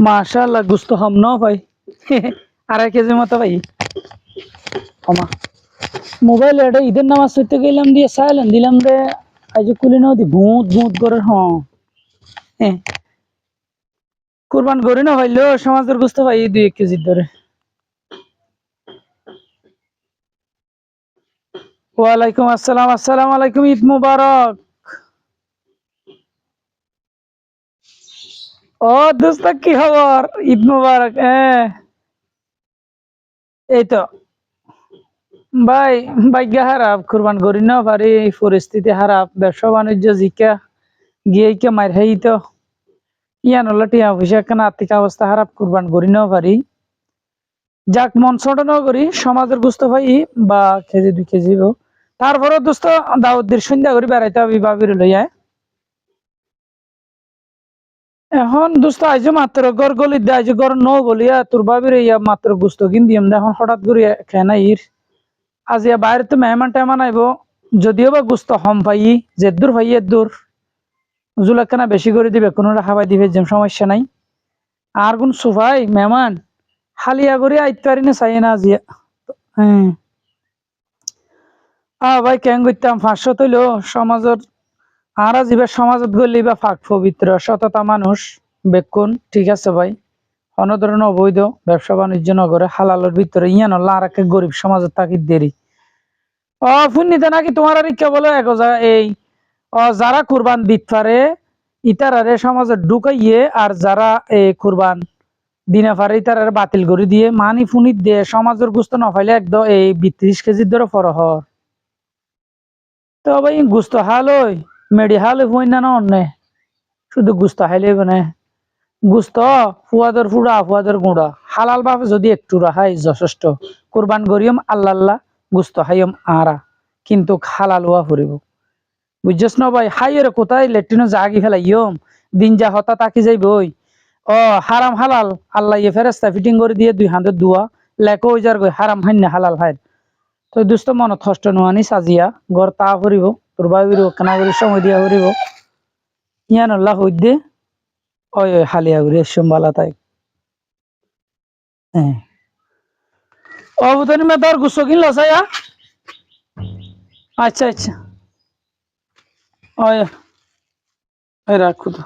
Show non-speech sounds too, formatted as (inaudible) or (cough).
মাশাআল্লাহ, গুস্ত হম ন ভাই। (laughs) আড়াই কেজি মতো ভাই। ক্ষমা মোবাইল এটা ঈদের নামাজ পড়তে গেলাম দিয়ে সাইলেন দিলাম রে। আজ কুলি নাও দি ভূত ভূত করে হ্যাঁ। হ্যাঁ। কুরবান করি না ভাইলো সমাজের গুস্ত ভাই দুই এক কেজির ধরে। ওয়ালাইকুম আসসালাম আসসালাম আলাইকুম, ঈদ মুবারক। ও, দোস্ত, কি খবর? ঈদ মুবারক হ্যাঁ। এই তো। ভাই, ভাগ্য খারাপ, কুরবান করি না পারি পরিস্থিতি খারাপ। ব্যবসা বাণিজ্য, জিকা, গিয়ে মার হাই তো। ইয়ান হলো টিয়া পয়সা, কেন আর্থিক অবস্থা খারাপ, কুরবান করি না পারি। যাক, মন ছোট না করি, সমাজের গুস্ত ভাই বা কেজি দুই কেজি তারপরে দোস্ত দাউদ্দির সন্ধ্যা করে বেড়াইতে হবে, বাবির লইয়া। এখন দোস্ত আইজ মাত্র গর গলি দে, আইজ গর ন গলিয়া, তোর বাবির ইয়া মাত্র গুস্ত কিন দিম এখন হঠাৎ করে খেনা ইর। আজ ইয়া বাইরে তো মেহমান টেমান আইব, যদিও বা গুস্ত হম পাই, যে দূর ভাই দূর। জুলাকানা বেশি করে দিবে, কোনো খাবাই দিবে যেম সমস্যা নাই। আর কোন সুফাই মেহমান হালিয়া করে আইতে পারি না, চাই না আজিয়া হ্যাঁ। আ ভাই, কেন করতাম পাঁচশো তৈল, সমাজের আর যিবা সমাজত গলি বা ফাঁক পবিত্র, সততা মানুষ, বেকুন, ঠিক আছে ভাই? কোনো ধরনের অবৈধ ব্যবসা বাণিজ্য নগরে হালালের ভিতরে ইয়ান একটা গরিব সমাজের তাকি দেরি। ও ফুন্নিতে নাকি তোমার আর কে বলে এক এই ও যারা কুরবান দিত পারে, ইতারারে সমাজে ঢুকাইয়ে আর যারা এই কুরবান দিনে পারে, ইতারারে বাতিল করে দিয়ে মানি ফুনিত দিয়ে সমাজের গুস্ত নফাইলে একদম এই বিত্রিশ কেজির ধরে ফরহর। তো ভাই, গুস্ত হালই মেডি হালই হই না অন্য শুধু গুস্ত হাইলে মানে গুস্ত ফুয়াদের ফুড়া ফুয়াদের গুঁড়া হালাল ভাবে যদি একটু রাখাই যথেষ্ট কুরবান করিয়ম আল্লাহ আল্লাহ গুস্ত হাইয়ম আরা কিন্তু হালাল হওয়া ফুরিব বুঝছস না ভাই হাইয়ের কোথায় লেট্রিনো জাগি ফেলাইয়ম দিন যা হতা তাকি যাইব ওই ও হারাম হালাল আল্লাহ ইয়ে ফেরেস্তা ফিটিং করে দিয়ে দুই হাতে দুয়া লেখো ওই যার হারাম হাইন্য হালাল হাই তো দুষ্ট মনত কষ্ট নোয়ানি সাজিয়া ঘর তা ফুরিব তোর বাবির কেনা করে সময় দিয়া ফুরিব ইয়ান আল্লাহ হই দে ওই ওই হালিয়া ঘুরে সোমবালা তাই। হ্যাঁ। ও বুতনি মে তোর গুসো কিনল সায়া? আচ্ছা আচ্ছা। ওই রাখো তো।